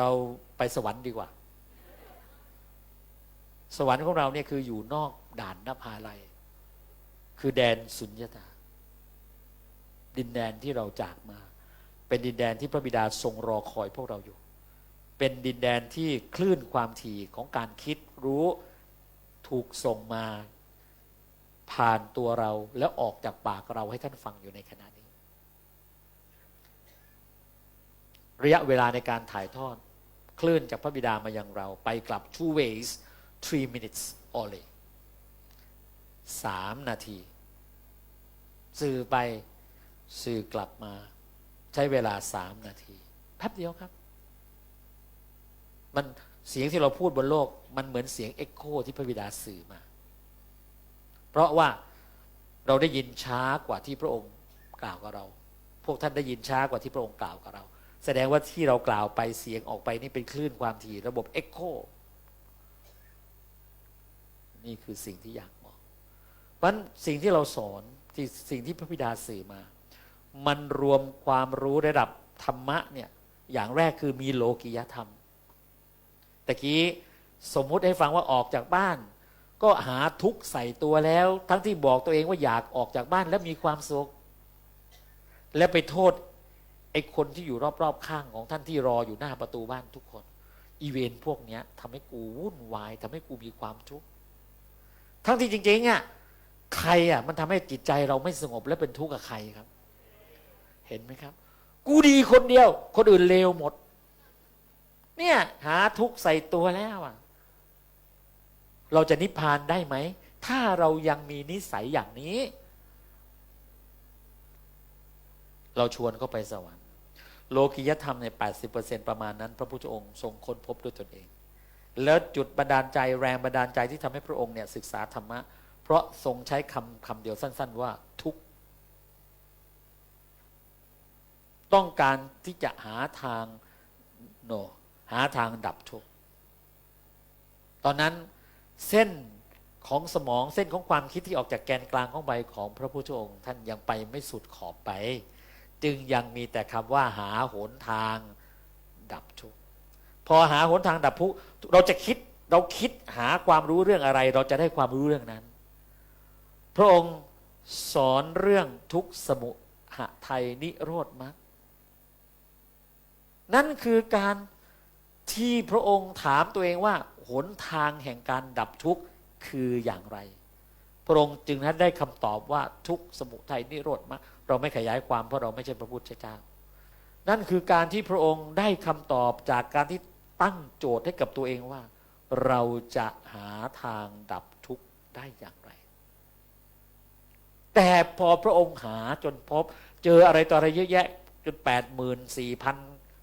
เราไปสวรรค์ดีกว่า สวรรค์ของเราเนี่ยคืออยู่นอกด่านนภาลัย คือแดนสุญญตา ดินแดนที่เราจากมา เป็นดินแดนที่พระบิดาทรงรอคอยพวกเราอยู่ เป็นดินแดนที่คลื่นความถี่ของการคิดรู้ถูกส่งมาผ่านตัวเราแล้วออกจากปากเราให้ท่านฟังอยู่ในขณะนี้ ระยะเวลาในการถ่ายทอด คลื่นจากพระบิดามายังเรา ไปกลับ two ways three minutes only สามนาที สื่อไปสื่อกลับมา ใช้เวลาสามนาที แป๊บเดียวครับ มันเสียงที่เราพูดบนโลก มันเหมือนเสียงเอ็กโคที่พระบิดาสื่อมา เพราะว่าเราได้ยินช้ากว่าที่พระองค์กล่าวกับเรา พวกท่านได้ยินช้ากว่าที่พระองค์กล่าวกับเรา แสดงว่าที่เรากล่าวไปเสียงออกไปนี่เป็นคลื่นความถี่ระบบเอ็กโคนี่คือสิ่งที่อยากบอกเพราะฉะนั้นสิ่งที่เราสอนที่สิ่งที่พระบิดาสื่อมา มันรวมความรู้ระดับธรรมะเนี่ยอย่างแรกคือมีโลกิยธรรมตะกี้สมมุติให้ฟังว่าออกจากบ้าน ก็หาทุกใส่ตัวแล้ว ทั้งที่บอกตัวเองว่าอยากออกจากบ้านแล้วมีความสุข และไปโทษ ไอ้คนที่อยู่รอบๆข้างของท่านที่รออยู่หน้าประตูบ้านทุกคน อีเวนพวกเนี้ยทำให้กูวุ่นวายทำให้กูมีความทุกข์ทั้งที่จริงๆอะใครอะมันทำให้จิตใจเราไม่สงบและเป็นทุกข์กับใครครับ เห็นไหมครับ กูดีคนเดียว คนอื่นเลวหมด เนี่ย หาทุกข์ใส่ตัวแล้วอะ เราจะนิพพานได้ไหม ถ้าเรายังมีนิสัยอย่างนี้ เราชวนเขาไปสวรรค์ โลกิยธรรมใน 80%ประมาณนั้น พระพุทธองค์ทรงค้นพบด้วยตนเอง แล้วจุดบันดาลใจแรงบันดาลใจที่ทำให้พระองค์เนี่ยศึกษาธรรมะ เพราะทรงใช้คำคำเดียวสั้น ๆ ว่าทุกต้องการที่จะหาทางโนหาทางดับทุกข์ตอนนั้นเส้นของสมองเส้นของความคิดที่ออกจากแกนกลางของใบของพระพุทธองค์ ท่านยังไปไม่สุดขอบไป จึงยังมีแต่คำว่าหาหนทางดับทุกข์พอหาหนทางดับทุกข์เราจะคิดเราคิดหาความรู้เรื่องอะไร เราจะได้ความรู้เรื่องนั้น พระองค์สอนเรื่องทุกขสมุหทัยนิโรธมรรคนั่นคือการที่พระองค์ถามตัวเองว่า หนทางแห่งการดับทุกข์คืออย่างไร พระองค์จึงนั้นได้คำตอบว่าทุกขสมุทัยนิโรธมรรค เราไม่ขยายความเพราะเราไม่ใช่พระพุทธเจ้า นั่นคือการที่พระองค์ได้คำตอบจากการที่ตั้งโจทย์ให้กับตัวเองว่า เราจะหาทางดับทุกข์ได้อย่างไร แต่พอพระองค์หาจนพบ เจออะไรต่ออะไรเยอะแยะจนแปดหมื่นสี่พัน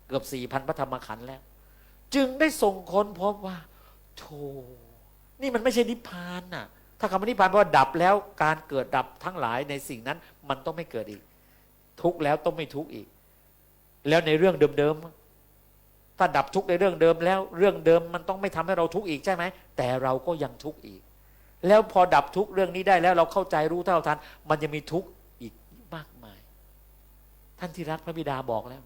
เกือบสี่พันพระธรรมขันธ์แล้ว จึงได้ส่งคนพบว่าโธนี่มันไม่ใช่นิพพานน่ะ ถ้าคำนิพพานแปลว่าดับแล้วการเกิดดับทั้งหลายในสิ่งนั้น มันต้องไม่เกิดอีก ทุกแล้วต้องไม่ทุกอีก แล้วในเรื่องเดิมๆถ้าดับทุกในเรื่องเดิมแล้ว เรื่องเดิมมันต้องไม่ทำให้เราทุกข์อีกใช่ไหมแต่เราก็ยังทุกข์อีก แล้วพอดับทุกเรื่องนี้ได้แล้วเราเข้าใจรู้เท่าทันมันจะมีทุกข์อีกมากมาย ท่านที่รักพระบิดาบอกแล้ว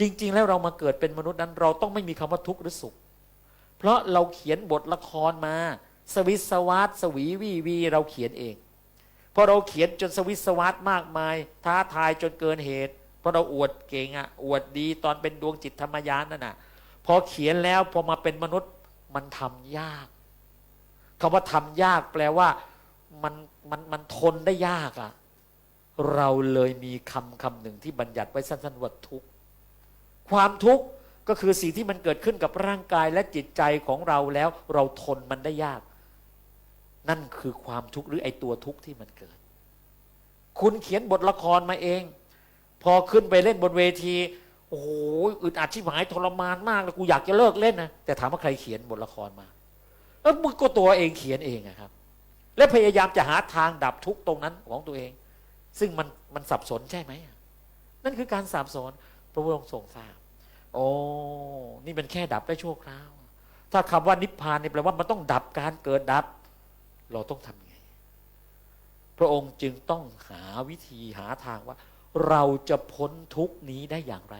จริง ๆ แล้วเรามาเกิดเป็นมนุษย์นั้น เราต้องไม่มีคำว่าทุกข์หรือสุข เพราะเราเขียนบทละครมา สวิสวาสสวีวีวี เราเขียนเองพอเราเขียนจนสวิสวาสมากมาย ท้าทายจนเกินเหตุเพราะเราอวดเก่งอะอวดดีตอนเป็นดวงจิตธรรมยานนั่นน่ะพอเขียนแล้วพอมาเป็นมนุษย์มันทำยากคำว่าทำยากแปลว่ามันมันมันทนได้ยากอะเราเลยมีคำคำหนึ่งที่บัญญัติไว้สั้นๆว่าทุกข์ความทุกข์ก็คือสิ่งที่มันเกิดขึ้นกับร่างกายและจิตใจของเราแล้ว เราทนมันได้ยาก นั่นคือความทุกข์หรือไอตัวทุกข์ที่มันเกิด คุณเขียนบทละครมาเอง พอขึ้นไปเล่นบนเวที โอ้โหอึดอัดชิบหายทรมานมากเลยกูอยากจะเลิกเล่นนะแต่ถามว่าใครเขียนบทละครมาเออมึงก็ตัวเองเขียนเองอะครับ และพยายามจะหาทางดับทุกข์ตรงนั้นของตัวเอง ซึ่งมันมันสับสนใช่ไหมนั่นคือการสับสนพระพุทธองค์ทรงทราบโอ้นี่มันแค่ดับได้ชั่วคราว ถ้าคำว่านิพพานนี่แปลว่ามันต้องดับการเกิดดับ เราต้องทำไง พระองค์จึงต้องหาวิธีหาทางว่า เราจะพ้นทุกนี้ได้อย่างไร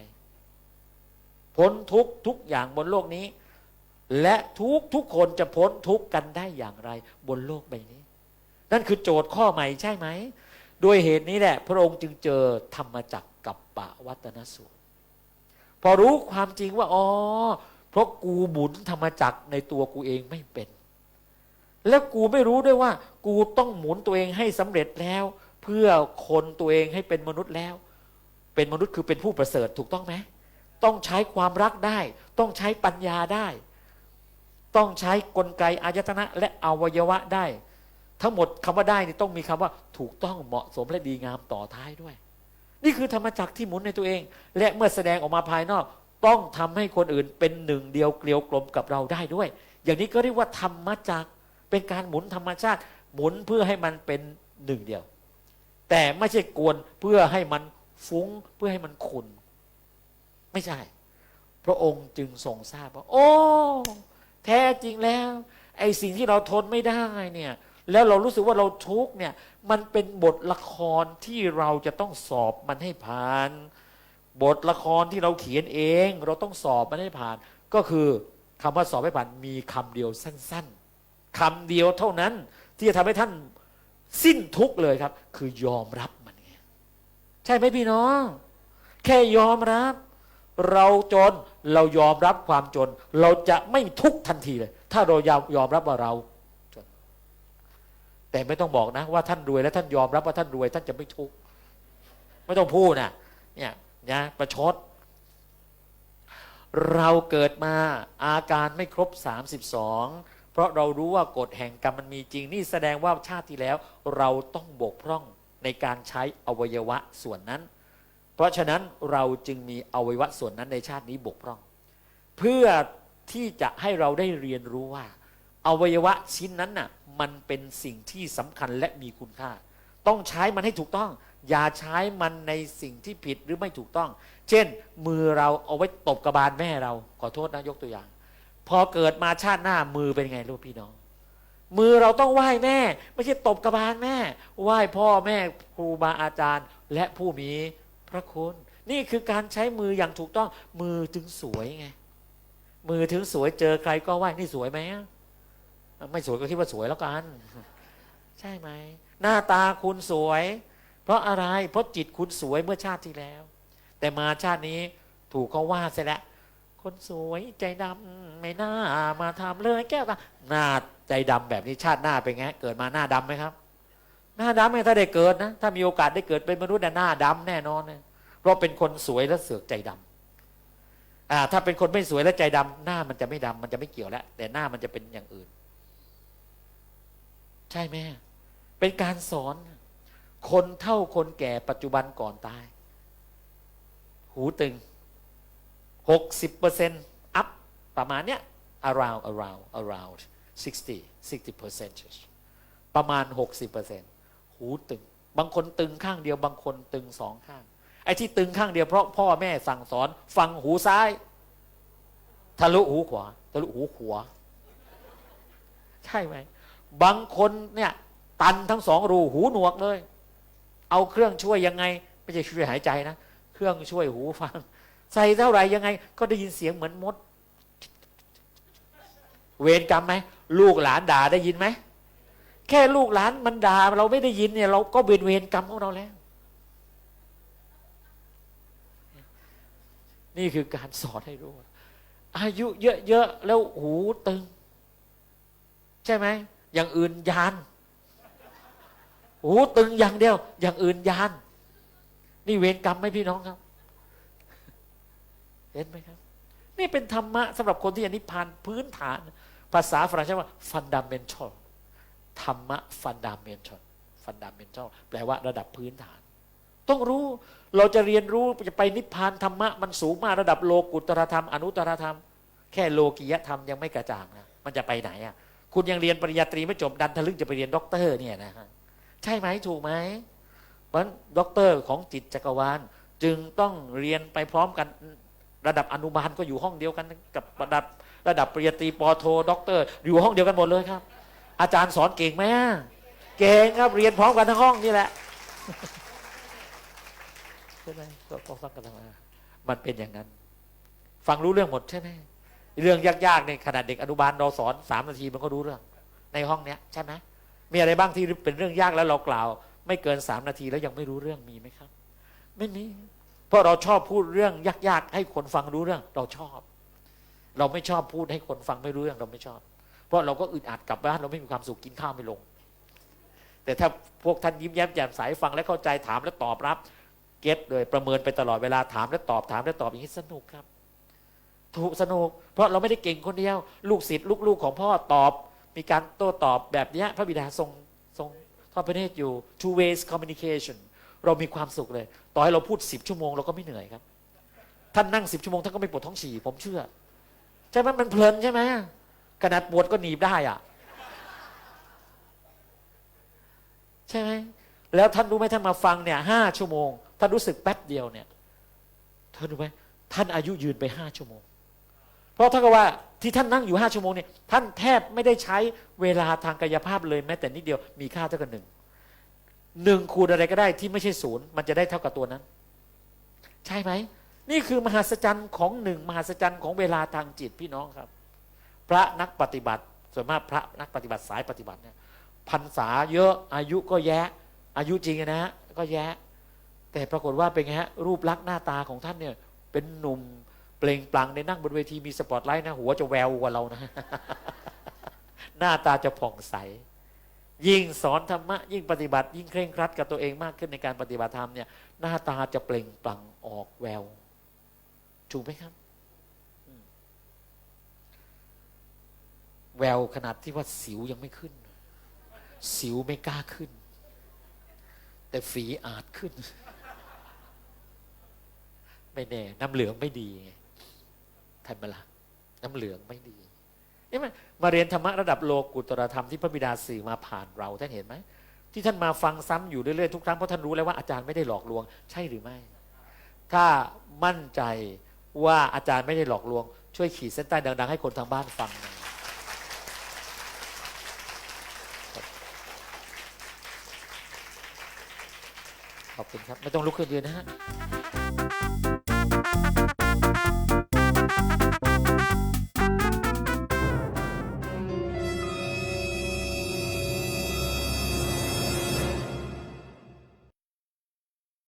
พ้นทุกทุกอย่างบนโลกนี้ และทุกทุกคนจะพ้นทุกกันได้อย่างไร บนโลกใบนี้ นั่นคือโจทย์ข้อใหม่ใช่ไหมด้วยเหตุนี้แหละ พระองค์จึงเจอธรรมจักรกับปะวัตนสูตร พอรู้ความจริงว่าอ๋อเพราะกูหมุนธรรมจักรในตัวกูเองไม่เป็น แล้วกูไม่รู้ด้วยว่า กูต้องหมุนตัวเองให้สำเร็จแล้ว เพื่อคนตัวเองให้เป็นมนุษย์แล้ว เป็นมนุษย์คือเป็นผู้ประเสริฐถูกต้องไหมต้องใช้ความรักได้ ต้องใช้ปัญญาได้ ต้องใช้กลไกอายตนะ และอวัยวะได้ ทั้งหมดคำว่าได้นี่ต้องมีคำว่า ถูกต้องเหมาะสมและดีงามต่อท้ายด้วย นี่คือธรรมจักรที่หมุนในตัวเอง และเมื่อแสดงออกมาภายนอก ต้องทำให้คนอื่นเป็นหนึ่งเดียวเกลียวกลมกับเราได้ด้วย อย่างนี้ก็เรียกว่าธรรมจักร เป็นการหมุนธรรมชาติ หมุนเพื่อให้มันเป็นหนึ่งเดียว แต่ไม่ใช่กวนเพื่อให้มันฟุ้งเพื่อให้มันขุนไม่ใช่ พระองค์จึงทรงทราบว่า โอ้ แท้จริงแล้ว ไอ้สิ่งที่เราทนไม่ได้เนี่ย แล้วเรารู้สึกว่าเราทุกเนี่ย มันเป็นบทละครที่เราจะต้องสอบมันให้ผ่าน บทละครที่เราเขียนเอง เราต้องสอบมันให้ผ่าน ก็คือคำว่าสอบให้ผ่านมีคำเดียวสั้น ๆ คำเดียวเท่านั้นที่จะทำให้ท่านสิ้นทุกข์เลยครับ คือยอมรับมันไงใช่ไหมพี่น้อง แค่ยอมรับ เราจนเรายอมรับความจน เราจะไม่ทุกข์ทันทีเลย ถ้าเรายอมยอมรับว่าเราจน แต่ไม่ต้องบอกนะ ว่าท่านรวยแล้วท่านยอมรับว่าท่านรวย ท่านจะไม่ทุกข์ไม่ต้องพูดนะเนี่ยนะประชด เราเกิดมาอาการไม่ครบ 32 เพราะเรารู้ว่ากฎแห่งกรรมมันมีจริง นี่แสดงว่าชาติที่แล้ว เราต้องบกพร่องในการใช้อวัยวะส่วนนั้น เพราะฉะนั้นเราจึงมีอวัยวะส่วนนั้นในชาตินี้บกพร่อง เพื่อที่จะให้เราได้เรียนรู้ว่า อวัยวะชิ้นนั้นน่ะมันเป็นสิ่งที่สำคัญและมีคุณค่า ต้องใช้มันให้ถูกต้อง อย่าใช้มันในสิ่งที่ผิดหรือไม่ถูกต้อง เช่น มือเราเอาไว้ตบกระบาลแม่เราขอโทษนะยกตัวอย่าง พอเกิดมาชาติหน้ามือเป็นไงลูกพี่น้อง มือเราต้องไหว้แม่ ไม่ใช่ตบกระบาลแม่ ไหว้พ่อแม่ครูบาอาจารย์ และผู้มีพระคุณ นี่คือการใช้มืออย่างถูกต้องมือถึงสวยไง มือถึงสวยเจอใครก็ไหว้นี่สวยไหมไม่สวยก็คิดว่าสวยแล้วกัน ใช่ไหมหน้าตาคุณสวย เพราะอะไรเพราะจิตคุณสวยเมื่อชาติที่แล้ว แต่มาชาตินี้ถูกเขาว่าเสร็จแล้ว คนสวยใจดำไม่น่ามาทำเลยแก้วตาหน้าใจดำแบบนี้ชาติหน้าเป็นไงเกิดมาหน้าดำไหมครับ หน้าดำไหมถ้าได้เกิดนะ ถ้ามีโอกาสได้เกิดเป็นมนุษย์น่หน้าดำแน่นอนเลยเพราะเป็นคนสวยและเสือกใจดำอ่าถ้าเป็นคนไม่สวยและใจดำหน้ามันจะไม่ดำมันจะไม่เกี่ยวแล้วแต่หน้ามันจะเป็นอย่างอื่น ใช่ไหมเป็นการสอน คนเท่าคนแก่ปัจจุบันก่อนตาย หูตึง หกสิบเปอร์เซ็นต์อัพประมาณเนี้ย around around around sixty sixty percent ประมาณหกสิบเปอร์เซ็นต์หูตึง บางคนตึงข้างเดียว บางคนตึงสองข้าง ไอ้ที่ตึงข้างเดียวเพราะพ่อแม่สั่งสอนฟังหูซ้าย ทะลุหูขวา ทะลุหูขวา ใช่ไหม บางคนเนี่ย ตันทั้งสองรูหูหนวกเลย เอาเครื่องช่วยยังไง ไม่ใช่ช่วยหายใจนะ เครื่องช่วยหูฟัง ใส่เท่าไหร่ยังไง ก็ได้ยินเสียงเหมือนมด เวรกรรมไหมลูกหลานด่าได้ยินไหมแค่ลูกหลานมันด่าเราไม่ได้ยินเนี่ย เราก็เป็นเวรกรรมของเราแล้ว นี่คือการสอนให้รู้ อายุเยอะๆแล้วหูตึง ใช่ไหมอย่างอื่นยานหูตึงอย่างเดียว อย่างอื่นยาน นี่เวรกรรมไหมพี่น้องครับ เห็นไหมครับ นี่เป็นธรรมะสำหรับคนที่อนิพพานพื้นฐาน ภาษาฝรั่งใช้ว่า fundamental ธรรมะ fundamental fundamental แปลว่าระดับพื้นฐาน ต้องรู้เราจะเรียนรู้จะไปนิพพานธรรมะมันสูงมากระดับโลกุตรธรรม อนุตรธรรม แค่โลกียธรรมยังไม่กระจ่างนะมันจะไปไหนอะคุณยังเรียนปริญญาตรีไม่จบดันทะลึ่งจะไปเรียนด็อกเตอร์เนี่ยนะฮะใช่ไหมถูกไหมเพราะด็อกเตอร์ของจิตจักรวาลจึงต้องเรียนไปพร้อมกัน ระดับอนุบาลก็อยู่ห้องเดียวกันกับระดับระดับปริญญาตรีปอโทด็อกเตอร์ อยู่ห้องเดียวกันหมดเลยครับ อาจารย์สอนเก่งไหมเก่งครับเรียนพร้อมกันทั้งห้องนี่แหละใช่ไหมก็ต้องสร้างกันทั้งนั้นมันเป็นอย่างนั้น ฟังรู้เรื่องหมดใช่ไหมเรื่องยากๆในขนาดเด็กอนุบาลเราสอนสามนาทีมันก็รู้เรื่อง ในห้องเนี้ยใช่ไหมมีอะไรบ้างที่เป็นเรื่องยากแล้วเรากล่าว ไม่เกินสามนาทีแล้วยังไม่รู้เรื่องมีไหมครับ ไม่มี เพราะเราชอบพูดเรื่องยากๆให้คนฟังรู้เรื่อง เราชอบ เราไม่ชอบพูดให้คนฟังไม่รู้เรื่องเราไม่ชอบ เพราะเราก็อึดอัดกลับบ้านเราไม่มีความสุขกินข้าวไม่ลง แต่ถ้าพวกท่านยิ้มแย้มแจ่มใสฟังและเข้าใจถามและตอบรับ เก็ตเลยประเมินไปตลอดเวลาถามและตอบถามและตอบอย่างนี้สนุกครับ ถูกสนุก เพราะเราไม่ได้เก่งคนเดียว ลูกศิษย์ลูกๆของพ่อตอบ มีการโต้ตอบแบบนี้พระบิดาทรงทรงทอดพระเนตรอยู่ two ways communication เรามีความสุขเลย ต่อให้เราพูดสิบชั่วโมงเราก็ไม่เหนื่อยครับ ท่านนั่งสิบชั่วโมงท่านก็ไม่ปวดท้องฉี่ผมเชื่อใช่ไหมมันเพลินใช่ไหมขนาดปวดก็หนีบได้อะใช่ไหมแล้วท่านรู้ไหมท่านมาฟังเนี่ยห้าชั่วโมงท่านรู้สึกแป๊บเดียวเนี่ยท่านรู้ไหมท่านอายุยืนไปห้าชั่วโมง เพราะถ้ากับว่าที่ท่านนั่งอยู่ห้าชั่วโมงเนี่ยท่านแทบไม่ได้ใช้เวลาทางกายภาพเลยแม้แต่นิดเดียวมีค่าเท่ากับหนึ่ง หนึ่งคูณอะไรก็ได้ที่ไม่ใช่ศูนย์มันจะได้เท่ากับตัวนั้น ใช่ไหม นี่คือมหัศจรรย์ของหนึ่งมหัศจรรย์ของเวลาทางจิตพี่น้องครับ พระนักปฏิบัติส่วนมากพระนักปฏิบัติสายปฏิบัติเนี่ยพรรษาเยอะอายุก็แยะ อายุจริงนะฮะก็แยะ แต่ปรากฏว่าเป็นไงฮะรูปลักษณ์หน้าตาของท่านเนี่ย เป็นหนุ่มเปล่งปลั่งในนั่งบนเวทีมีสปอตไลท์นะหัวจะแววกว่าเรานะ หน้าตาจะผ่องใส ยิ่งสอนธรรมะ ยิ่งปฏิบัติ ยิ่งเคร่งครัดกับตัวเองมากขึ้นในการปฏิบัติธรรมเนี่ยหน้าตาจะเปล่งปลั่งออกแววถูกไหมครับแววขนาดที่ว่าสิวยังไม่ขึ้น สิวไม่กล้าขึ้น แต่ฝีอาจขึ้น ไม่แน่ น้ำเหลืองไม่ดีไงท่านมาละน้ำเหลืองไม่ดี นี่มันมาเรียนธรรมะระดับโลกุตรธรรมที่พระบิดาสื่อมาผ่านเราท่านเห็นไหมที่ท่านมาฟังซ้ำอยู่เรื่อยๆทุกครั้งเพราะท่านรู้แล้วว่าอาจารย์ไม่ได้หลอกลวง ใช่หรือไม่ ถ้ามั่นใจว่าอาจารย์ไม่ได้หลอกลวง ช่วยขีดเส้นใต้ดัง ๆ ให้คนทางบ้านฟังหน่อยขอบคุณครับ ไม่ต้องลุกขึ้นยืนนะฮะ